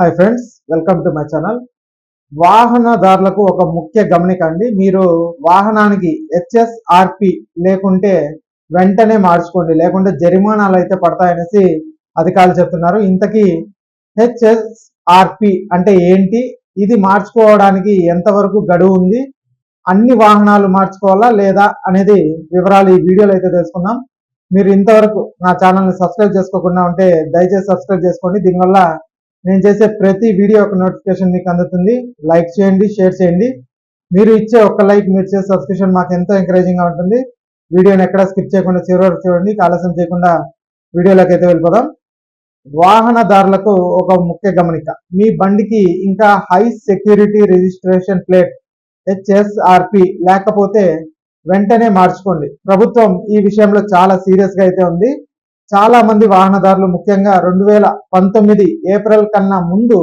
Hi friends welcome to my channel వాహనదారులకు ఒక ముఖ్య గమనిక అండి. మీరు వాహనానికి హెచ్ఎస్ఆర్పి లేకుంటే వెంటనే మార్చుకోండి. లేకుంటే జరిమానాలు అయితే పడతాయనేసి అధికారులు చెప్తున్నారు. ఇంతకీ హెచ్ఎస్ఆర్పి అంటే ఏంటి? ఇది మార్చుకోవడానికి ఎంతవరకు గడువు ఉంది? అన్ని వాహనాలు మార్చుకోవాలా లేదా అనేది వివరాలు ఈ వీడియోలో అయితే తెలుసుకుందాం. మీరు ఇంతవరకు నా ఛానల్ని సబ్స్క్రైబ్ చేసుకోకుండా ఉంటే దయచేసి సబ్స్క్రైబ్ చేసుకోండి. దీనివల్ల నేను చేసే ప్రతి వీడియో ఒక నోటిఫికేషన్ మీకు అందుతుంది. లైక్ చేయండి షేర్ చేయండి. మీరు ఇచ్చే ఒక్క లైక్ మీరు చేసే సబ్స్క్రిప్షన్ మాకు ఎంతో ఎంకరేజింగ్గా ఉంటుంది. వీడియోని ఎక్కడ స్కిప్ చేయకుండా చివరి వరకు చూడండి. ఆలస్యం చేయకుండా వీడియోలోకి అయితే వెళ్ళిపోదాం. వాహనదారులకు ఒక ముఖ్య గమనిక. మీ బండికి ఇంకా high security registration plate HSRP లేకపోతే వెంటనే మార్చుకోండి. ప్రభుత్వం ఈ విషయంలో చాలా సీరియస్గా అయితే ఉంది. చాలా మంది వాహనదారులు ముఖ్యంగా రెండు వేల పంతొమ్మిది ఏప్రిల్ కన్నా ముందు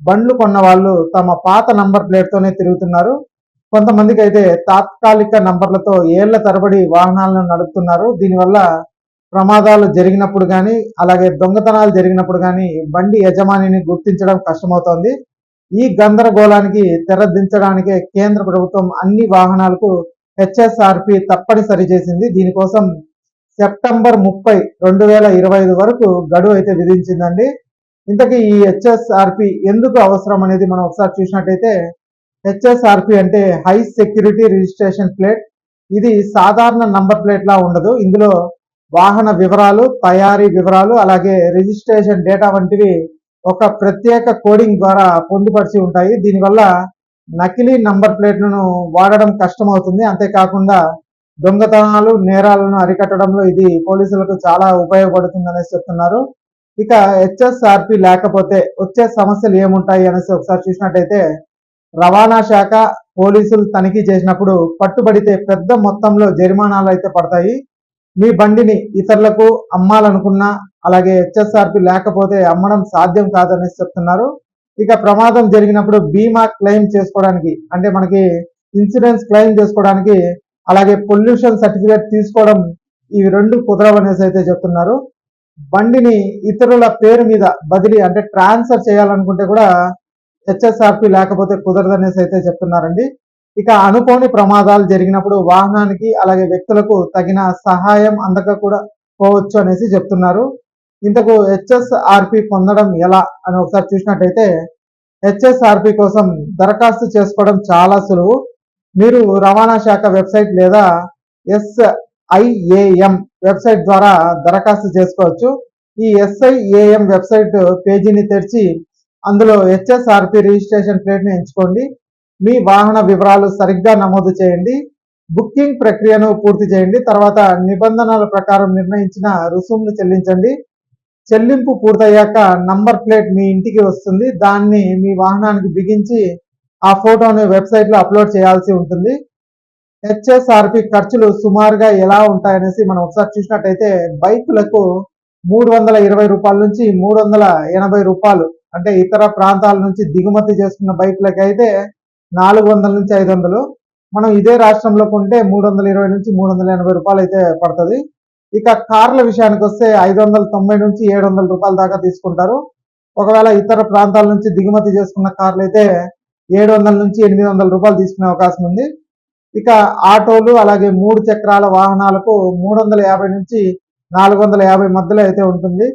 బండ్లు కొన్న వాళ్ళు తమ పాత నంబర్ ప్లేట్ తోనే తిరుగుతున్నారు. కొంతమందికి అయితే తాత్కాలిక నంబర్లతో ఏళ్ళ తరబడి వాహనాలను నడుపుతున్నారు. దీనివల్ల ప్రమాదాలు జరిగినప్పుడు కానీ అలాగే దొంగతనాలు జరిగినప్పుడు కానీ బండి యజమానిని గుర్తించడం కష్టమవుతోంది. ఈ గందరగోళానికి తెరదించడానికే కేంద్ర ప్రభుత్వం అన్ని వాహనాలకు హెచ్ఎస్ఆర్పి తప్పనిసరి చేసింది. దీనికోసం సెప్టెంబర్ ముప్పై రెండు వేల ఇరవై ఐదు వరకు గడువు అయితే విధించిందండి. ఇంతకీ ఈ హెచ్ఎస్ఆర్పి ఎందుకు అవసరం అనేది మనం ఒకసారి చూసినట్టయితే హెచ్ఎస్ఆర్పి అంటే హై సెక్యూరిటీ రిజిస్ట్రేషన్ ప్లేట్. ఇది సాధారణ నంబర్ ప్లేట్ లా ఉండదు. ఇందులో వాహన వివరాలు తయారీ వివరాలు అలాగే రిజిస్ట్రేషన్ డేటా వంటివి ఒక ప్రత్యేక కోడింగ్ ద్వారా పొందుపరిచి ఉంటాయి. దీనివల్ల నకిలీ నంబర్ ప్లేట్లను వాడడం కష్టమవుతుంది. అంతేకాకుండా దొంగతనాలు నేరాలను అరికట్టడంలో ఇది పోలీసులకు చాలా ఉపయోగపడుతుంది చెప్తున్నారు. ఇక హెచ్ఎస్ఆర్పి లేకపోతే వచ్చే సమస్యలు ఏముంటాయి అనేసి ఒకసారి చూసినట్టయితే రవాణా శాఖ పోలీసులు తనిఖీ చేసినప్పుడు పట్టుబడితే పెద్ద మొత్తంలో జరిమానాలు అయితే పడతాయి. మీ బండిని ఇతరులకు అమ్మాలనుకున్నా అలాగే హెచ్ఎస్ఆర్పి లేకపోతే అమ్మడం సాధ్యం కాదనేసి చెప్తున్నారు. ఇక ప్రమాదం జరిగినప్పుడు బీమా క్లెయిమ్ చేసుకోవడానికి అంటే మనకి ఇన్సూరెన్స్ క్లెయిమ్ చేసుకోవడానికి అలాగే పొల్యూషన్ సర్టిఫికేట్ తీసుకోవడం ఇవి రెండు కుదరవనేసి అయితే చెప్తున్నారు. బండిని ఇతరుల పేరు మీద బదిలీ అంటే ట్రాన్స్ఫర్ చేయాలనుకుంటే కూడా హెచ్ఎస్ఆర్పి లేకపోతే కుదరదనేసి అయితే చెప్తున్నారండి. ఇక అనుకోని ప్రమాదాలు జరిగినప్పుడు వాహనానికి అలాగే వ్యక్తులకు తగిన సహాయం అందక కూడా పోవచ్చు అనేసి చెప్తున్నారు. ఇంతకు హెచ్ఎస్ఆర్పి పొందడం ఎలా అని ఒకసారి చూసినట్టయితే హెచ్ఎస్ఆర్పి కోసం దరఖాస్తు చేసుకోవడం చాలా సులువు. మీరు రవాణా శాఖ వెబ్సైట్ లేదా ఎస్ఐఏఎం వెబ్సైట్ ద్వారా దరఖాస్తు చేసుకోవచ్చు. ఈ ఎస్ఐఏఎం వెబ్సైట్ పేజీని తెరిచి అందులో హెచ్ఎస్ఆర్పి రిజిస్ట్రేషన్ ప్లేట్ని ఎంచుకోండి. మీ వాహన వివరాలు సరిగ్గా నమోదు చేయండి. బుకింగ్ ప్రక్రియను పూర్తి చేయండి. తర్వాత నిబంధనల ప్రకారం నిర్ణయించిన రుసుమును చెల్లించండి. చెల్లింపు పూర్తయ్యాక నంబర్ ప్లేట్ మీ ఇంటికి వస్తుంది. దాన్ని మీ వాహనానికి బిగించి ఆ ఫోటోని వెబ్సైట్లో అప్లోడ్ చేయాల్సి ఉంటుంది. హెచ్ఎస్ఆర్పి ఖర్చులు సుమారుగా ఎలా ఉంటాయనేసి మనం ఒకసారి చూసినట్టయితే బైకులకు మూడు వందల ఇరవై రూపాయల నుంచి మూడు వందల ఎనభై రూపాయలు అంటే ఇతర ప్రాంతాల నుంచి దిగుమతి చేసుకున్న బైకులకి అయితే నాలుగు వందల నుంచి ఐదు వందలు. మనం ఇదే రాష్ట్రంలో కొంటే మూడు వందల ఇరవై నుంచి మూడు వందల ఎనభై రూపాయలు అయితే పడుతుంది. ఇక కార్ల విషయానికి వస్తే ఐదు వందల తొంభై నుంచి ఏడు వందల రూపాయల దాకా తీసుకుంటారు. ఒకవేళ ఇతర ప్రాంతాల నుంచి దిగుమతి చేసుకున్న కార్లు అయితే ఏడు వందల నుంచి ఎనిమిది వందల రూపాయలు తీసుకునే అవకాశం ఉంది. ఇక ఆటోలు అలాగే మూడు చక్రాల వాహనాలకు మూడు వందల యాభై నుంచి నాలుగు వందల యాభై మధ్యలో అయితే ఉంటుంది.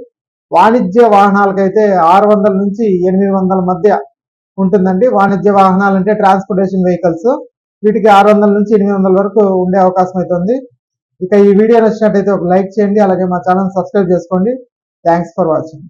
వాణిజ్య వాహనాలకైతే ఆరు వందల నుంచి ఎనిమిది వందల మధ్య ఉంటుందండి. వాణిజ్య వాహనాలు అంటే ట్రాన్స్పోర్టేషన్ వెహికల్స్. వీటికి ఆరు వందల నుంచి ఎనిమిది వందల వరకు ఉండే అవకాశం అయితే ఉంది. ఇక ఈ వీడియో నచ్చినట్టయితే ఒక లైక్ చేయండి. అలాగే మా ఛానల్ సబ్స్క్రైబ్ చేసుకోండి. Thanks for watching.